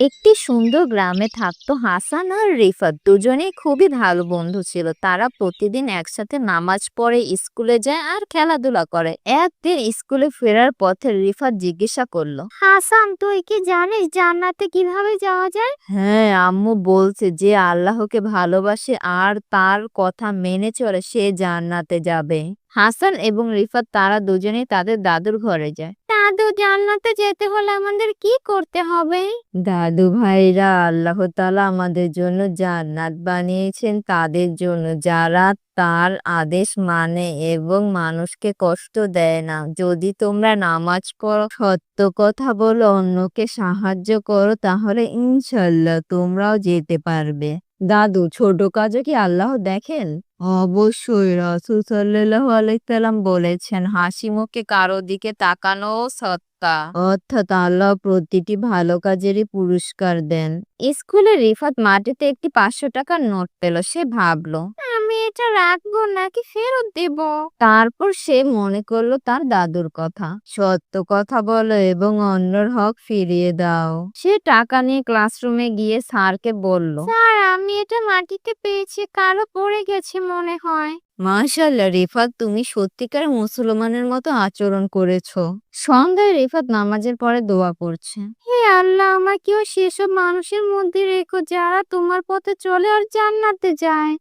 একটি সুন্দর গ্রামে থাকতো হাসান আর রিফাত। দুজনেই খুবই ভালো বন্ধু ছিল। তারা প্রতিদিন একসাথে নামাজ পড়ে স্কুলে যায় আর খেলাধুলা করে। একদিন স্কুলে ফেরার পথে রিফাত জিজ্ঞাসা করল হাসান তুই কি জানিস জান্নাতে কীভাবে যাওয়া যায়? হ্যাঁ আম্মু বলছে যে আল্লাহকে ভালোবাসে আর তার কথা মেনে চলে সে জান্নাতে যাবে। হাসান এবং রিফাত তারা দুজনেই তাদের দাদুর ঘরে যায়। দাদু জান্নাতে যেতে হলে আমাদের কি করতে হবে? দাদু ভাইরা, আল্লাহ তালা আমাদের জন্য জান্নাত বানিয়েছেন। তাদের জন্য যারা তার আদেশ মানে এবং মানুষকে কষ্ট দেয় না। যদি তোমরা নামাজ পড়ো, সত্য কথা বলো, অন্যকে সাহায্য করো, তাহলে ইনশাল্লাহ তোমরাও যেতে পারবে। দাদু, ছোট কাজও কি আল্লাহ দেখেন? অবশ্যই। রাসূল সাল্লাল্লাহু আলাইহি সাল্লাম বলেছেন, হাসি মুখে কারও দিকে তাকানো সত্তা, অর্থাৎ আল্লাহ প্রতিটি ভালো কাজেরই পুরস্কার দেন। স্কুলে রিফাত মাটিতে একটি পাঁচশো টাকার নোট পেল, সে ভাবলো এটা রাখব নাকি ফেরত দেব? তারপর সে মনে করল তার দাদুর কথা। সত্য কথা বলো এবং অন্যর হক ফিরিয়ে দাও। সে টাকা নিয়ে ক্লাসরুমে গিয়ে স্যারকে বলল স্যার আমি এটা মাটিতে পেয়েছি কারও পড়ে গেছে মনে হয়। মাশাআল্লাহ রিফাত তুমি সত্যিকার মুসলমানের মতো আচরণ করেছ। সন্ধ্যায় রিফাত নামাজের পরে দোয়া করছে। হে আল্লাহ আমাকেও সেসব মানুষের মধ্যে রেখো যারা তোমার পথে চলে আর জান্নাতে যায়।